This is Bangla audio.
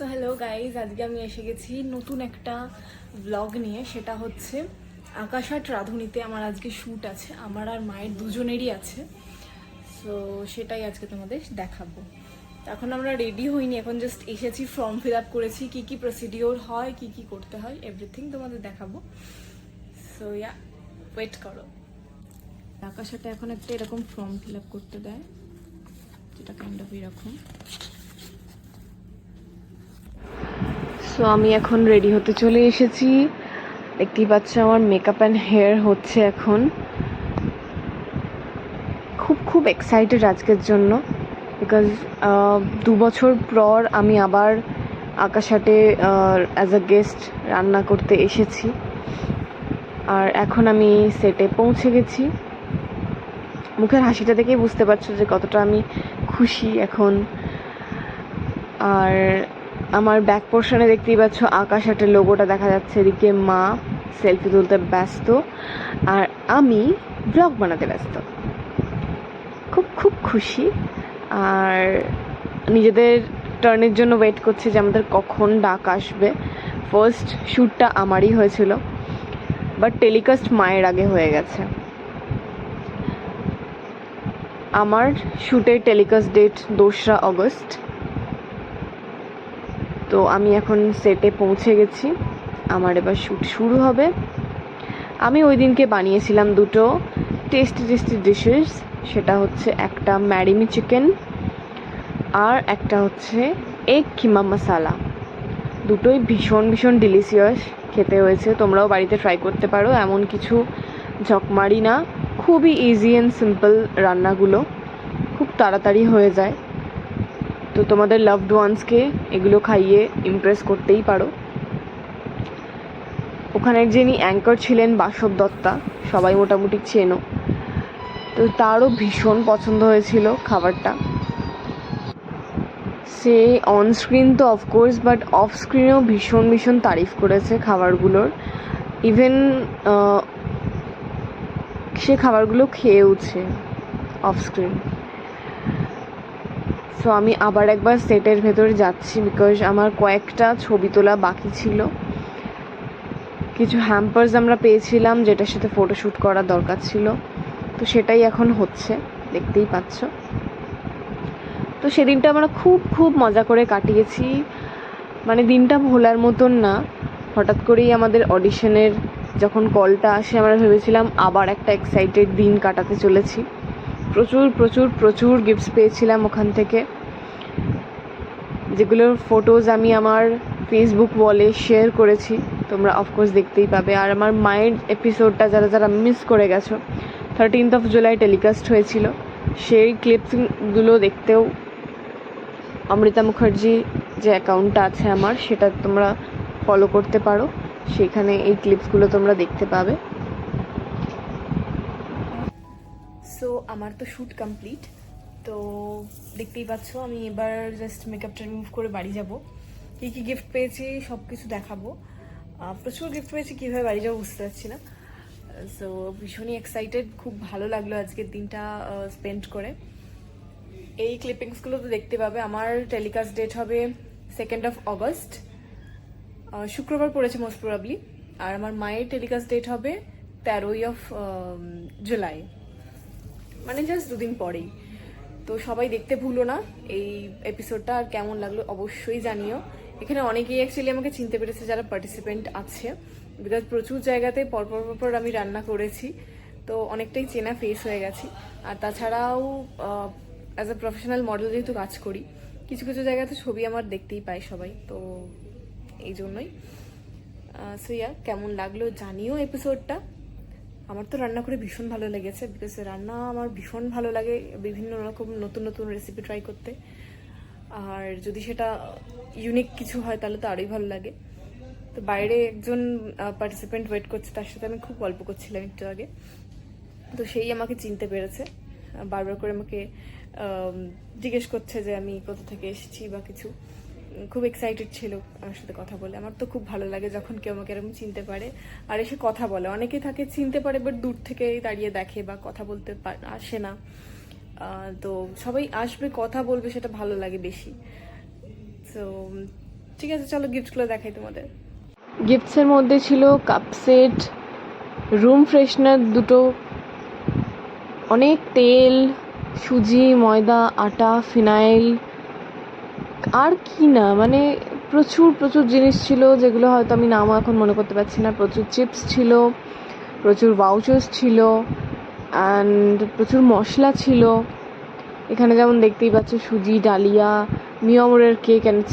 সো হ্যালো গাইজ আজকে আমি এসে গেছি নতুন একটা ব্লগ নিয়ে। সেটা হচ্ছে আকাশাট রাঁধুনিতে আমার আজকে শ্যুট আছে। আমার আর মায়ের দুজনেরই আছে। সো সেটাই আজকে তোমাদের দেখাবো। এখন আমরা রেডি হইনি। এখন জাস্ট এসেছি ফর্ম ফিল আপ করেছি। কী কী প্রসিডিওর হয়, কী কী করতে হয় এভরিথিং তোমাদের দেখাবো। সো ইয়া ওয়েট করো। আকাশাটা এখন একটা এরকম ফর্ম ফিল আপ করতে দেয়, যেটা কাইন্ড অফ এরকম। সো আমি এখন রেডি হতে চলে এসেছি। দেখতেই পাচ্ছ আমার মেকআপ অ্যান্ড হেয়ার হচ্ছে এখন। খুব খুব এক্সাইটেড আজকের জন্য। বিকজ দু বছর পর আমি আবার আকাশাটে অ্যাজ আ গেস্ট রান্না করতে এসেছি। আর এখন আমি সেটে পৌঁছে গেছি। মুখের হাসিটা দেখেই বুঝতে পারছ যে কতটা আমি খুশি এখন। আর আমার ব্যাক পোর্শনে দেখতেই পাচ্ছ আকাশ একটা লোগোটা দেখা যাচ্ছে। এদিকে মা সেলফি তুলতে ব্যস্ত আর আমি ব্লগ বানাতে ব্যস্ত। খুব খুব খুশি। আর নিজেদের টার্নের জন্য ওয়েট করছে যে আমাদের কখন ডাক আসবে। ফার্স্ট শ্যুটটা আমারই হয়েছিল বাট টেলিকাস্ট মায়ের আগে হয়ে গেছে। আমার শ্যুটের টেলিকাস্ট ডেট দোসরা অগস্ট তো আমি এখন সেটে পৌঁছে গেছি। আমার এবার শ্যুট শুরু হবে। আমি ওই দিনকে বানিয়েছিলাম দুটো টেস্টি টেস্টি ডিশেস সেটা হচ্ছে একটা ম্যারিমি চিকেন আর একটা হচ্ছে এগ কিমা মশালা দুটোই ভীষণ ভীষণ ডিলিশিয়াস খেতে হয়েছে। তোমরাও বাড়িতে ট্রাই করতে পারো। এমন কিছু ঝকমারি না। খুবই ইজি অ্যান্ড সিম্পল রান্নাগুলো। খুব তাড়াতাড়ি হয়ে যায়। তো তোমাদের লাভড ওয়ান্সকে এগুলো খাইয়ে ইমপ্রেস করতেই পারো। ওখানের যিনি অ্যাঙ্কর ছিলেন বাসব দত্তা, সবাই মোটামুটি চেনো। তো তারও ভীষণ পছন্দ হয়েছিল খাবারটা। সে অন স্ক্রিন তো অফকোর্স বাট অফ স্ক্রিনেও ভীষণ ভীষণ তারিফ করেছে খাবারগুলোর। ইভেন সে খাবারগুলো খেয়েওছে অফ স্ক্রিন সো আমি আবার একবার সেটের ভেতরে যাচ্ছি বিকজ আমার কয়েকটা ছবি তোলা বাকি ছিল। কিছু হ্যাম্পার্স আমরা পেয়েছিলাম যেটার সাথে ফটোশ্যুট করা দরকার ছিল। তো সেটাই এখন হচ্ছে, দেখতেই পাচ্ছ। তো সেদিনটা আমরা খুব খুব মজা করে কাটিয়েছি। মানে দিনটা ভোলার মতন না, হঠাৎ করেই আমাদের অডিশনের যখন কলটা আসে, আমরা ভেবেছিলাম আবার একটা এক্সাইটেড দিন কাটাতে চলেছি। প্রচুর প্রচুর প্রচুর গিফটস পেয়েছিলাম ওখান থেকে। যেগুলোর ফটোজ আমি আমার ফেসবুক ওয়ালে শেয়ার করেছি, তোমরা অফকোর্স দেখতেই পাবে। আর আমার মায়ের এপিসোডটা যারা যারা মিস করে গেছো থার্টিনথ অফ জুলাই টেলিকাস্ট হয়েছিল। সেই ক্লিপসগুলো দেখতেও অমৃতা মুখার্জি যে অ্যাকাউন্টটা আছে আমার, সেটা তোমরা ফলো করতে পারো। সেখানে এই ক্লিপসগুলো তোমরা দেখতে পাবে। সো আমার তো শ্যুট কমপ্লিট তো দেখতেই পাচ্ছ, আমি এবার জাস্ট মেকআপটা রিমুভ করে বাড়ি যাব। কী কী গিফট পেয়েছি সব কিছু দেখাবো প্রচুর গিফট পেয়েছি, কীভাবে বাড়ি যাব বুঝতে পারছি না। সো ভীষণই এক্সাইটেড খুব ভালো লাগল আজকের দিনটা স্পেন্ড করে। এই ক্লিপিংসগুলো তো দেখতে পাবে। আমার টেলিকাস্ট ডেট হবে সেকেন্ড অফ অগস্ট শুক্রবার পড়েছে মোস্ট প্রবাবলি আর আমার মায়ের টেলিকাস্ট ডেট হবে তেরোই অফ জুলাই মানে জাস্ট দুদিন পরেই। তো সবাই দেখতে ভুলো না, এই এপিসোডটা আর কেমন লাগল অবশ্যই জানিও। এখানে অনেকেই অ্যাকচুয়ালি আমাকে চিনতে পেরেছে যারা পার্টিসিপেন্ট আছে। বিকজ প্রচুর জায়গাতে পরপর পরপর আমি রান্না করেছি, তো অনেকটাই চেনা ফেস হয়ে গেছি। আর তাছাড়াও অ্যাজ আ প্রফেশনাল মডেল যেহেতু কাজ করি, কিছু কিছু জায়গাতে ছবি আমার দেখতেই পায় সবাই, তো এই জন্যই। সো ইয়া কেমন লাগল জানিও এপিসোডটা আমার তো রান্না করে ভীষণ ভালো লেগেছে বিকজ রান্না আমার ভীষণ ভালো লাগে বিভিন্ন রকম নতুন নতুন রেসিপি ট্রাই করতে। আর যদি সেটা ইউনিক কিছু হয় তাহলে তো আরোই ভালো লাগে। তো বাইরে একজন পার্টিসিপেন্ট ওয়েট করছে, তার সাথে আমি খুব গল্প করছিলাম একটু আগে। তো সেই আমাকে চিনতে পেরেছে। বারবার করে আমাকে জিজ্ঞেস করছে যে আমি কোথা থেকে এসেছি বা কিছু। খুব এক্সাইটেড ছিল আমার সাথে কথা বলে। আমার তো খুব ভালো লাগে যখন কেউ আমাকে এরকম চিনতে পারে আর এসে কথা বলে। অনেকে থাকে চিনতে পারে বাট দূর থেকে দাঁড়িয়ে দেখে বা কথা বলতে আসে না। তো সবাই আসবে, কথা বলবে, সেটা ভালো লাগে বেশি। তো ঠিক আছে, চলো গিফটগুলো দেখাই তোমাদের। গিফটসের মধ্যে ছিল কাপ সেট রুম ফ্রেশনার দুটো, অনেক তেল, সুজি, ময়দা, আটা, ফিনাইল আর কি না? মানে প্রচুর প্রচুর জিনিস ছিল যেগুলো হয়তো আমি নামও এখন মনে করতে পারছি না। প্রচুর চিপস ছিল, প্রচুর ভাউচার্স ছিল অ্যান্ড প্রচুর মশলা ছিল। এখানে যেমন দেখতেই পাচ্ছ, সুজি, ডালিয়া, মিয়মরের কেক এনেছে